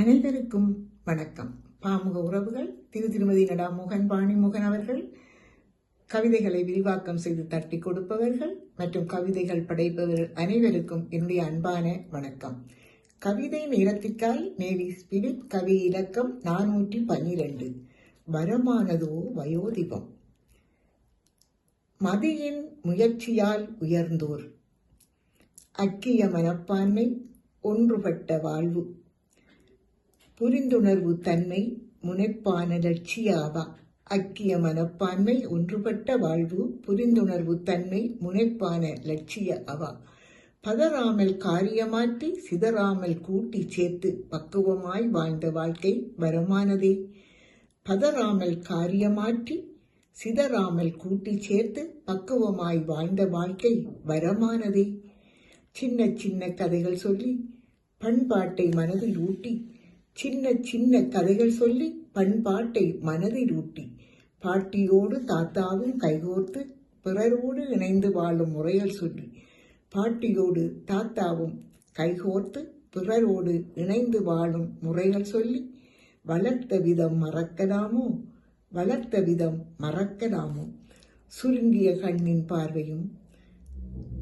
அனைவருக்கும் வணக்கம். பாமுக உறவுகள் திரு திருமதி நடா மோகன் பாணிமுகன் அவர்கள் கவிதைகளை விரிவாக்கம் செய்து தட்டி கொடுப்பவர்கள் மற்றும் கவிதைகள் படைப்பவர்கள் அனைவருக்கும் என்னுடைய அன்பான வணக்கம். கவிதை நேரத்திற்காய் மேரி ஸ்பிரிட் கவி இலக்கம் நானூற்றி பன்னிரண்டு. வரமானதோ வயோதிபம். மதியின் முயற்சியால் உயர்ந்தோர். அக்கிய மனப்பான்மை ஒன்றுபட்ட வாழ்வு. புரிந்துணர்வு தன்மை முனைப்பான லட்சியாவா அக்கிய மனப்பான்மை ஒன்றுபட்ட வாழ்வு புரிந்துணர்வு தன்மை முனைப்பான லட்சிய அவா பதறாமல் காரியமாற்றி சிதறாமல் கூட்டி சேர்த்து பக்குவமாய் வாழ்ந்த வாழ்க்கை வரமானதே. பதறாமல் காரியமாற்றி சிதறாமல் கூட்டி சேர்த்து பக்குவமாய் வாழ்ந்த வாழ்க்கை வரமானதே. சின்ன சின்ன கதைகள் சொல்லி பண்பாட்டை மனதில் ஊட்டி சின்ன சின்ன கதைகள் சொல்லி பண்பாட்டை மனதில் ஊட்டி பாட்டியோடு தாத்தாவும் கைகோர்த்து பிறரோடு இணைந்து வாழும் முறைகள் சொல்லி பாட்டியோடு தாத்தாவும் கைகோர்த்து பிறரோடு இணைந்து வாழும் முறைகள் சொல்லி வளர்த்த விதம் மறக்கலாமோ? வளர்த்த விதம் மறக்கலாமோ? சுருங்கிய கண்ணின் பார்வையும்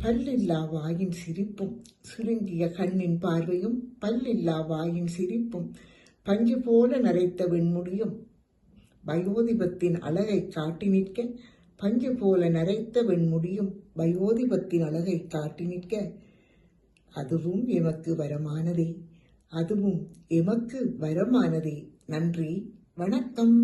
பல்லில்லா வாயின் சிரிப்பும் சுருங்கிய கண்ணின் பார்வையும் பல்லில்லா வாயின் சிரிப்பும் பஞ்சு போல நரைத்த வெண்முடியும். வயோதிபத்தின் அழகை காட்டி நிற்க பஞ்சு போல நரைத்த வெண்முடியும் வயோதிபத்தின் அழகை காட்டி நிற்க. அதுவும் எமக்கு வரமானதே அதுவும் எமக்கு வரமானதே. நன்றி வணக்கம்.